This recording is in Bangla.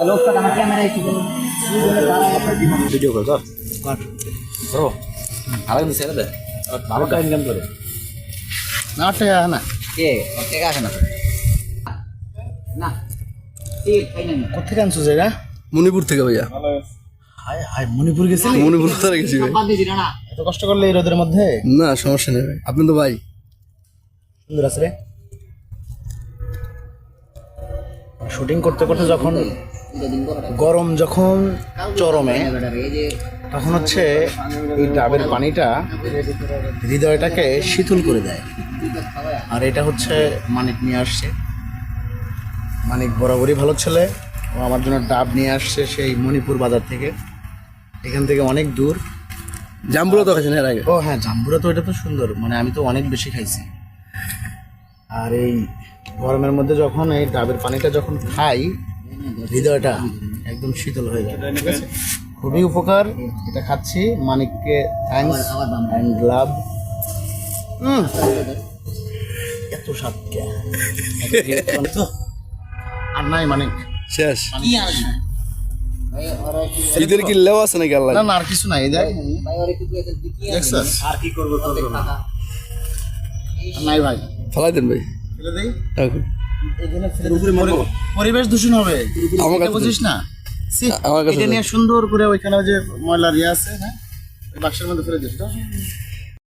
আমার ক্যামেরায় করুন ভিডিও কর দে। ভালো টাকা ইনকাম করে না টাকা না। কে? টাকা আসে না। না কোথেকে আনছো যেটা মণিপুর থেকে ভাইয়া। হায় হায় মণিপুর গেছিলি মণিপুর থেকে গেছি ভাই। বাদ দিয়েছি না। এত কষ্ট করলে এই রোদের মধ্যে? না সমস্যা নেই ভাই। আপনি তো ভাই। সুন্দর আছে রে। শুটিং করতে করতে যখন গরম যখন চরমে তখন হচ্ছে এই ডাবের পানিটা হৃদয়টাকে শীতল করে দেয়। আর এটা হচ্ছে মানিক নিয়ে আসছে। মানিক বরাবরই ভালো ছেলে। ও আমার জন্য ডাব নিয়ে আসছে সেই মণিপুর বাজার থেকে। এখান থেকে অনেক দূর। জাম্বুরা তো খাইছেন এর আগে? ও হ্যাঁ জাম্বুরা তো এটা তো সুন্দর। মানে আমি তো অনেক বেশি খাইছি। আর এই গরমের মধ্যে যখন এই ডাবের পানিটা যখন খাই হৃদয়টা একদম শীতল হয়ে যায় ঠিক আছে? খুবই উপকার এটা খাচ্ছি মানিককে থ্যাংকস অ্যান্ড লাভ এত স্বাদ আর নাই মানিক। শেষ। কি ঈদের আছে নাকি আল্লাহ না না আর কিছু নাই দেখ? আর কি করব নাই ভাই। ফেলাই দেন ভাই। ফেলে দেই? পরিবেশ দূষণ হবে। বুঝিস না? এটা নিয়ে সুন্দর করে ওইখানে যে ময়লা ইয়ে আছে হ্যাঁ? বাক্সের মধ্যে ফেলে দিস তো।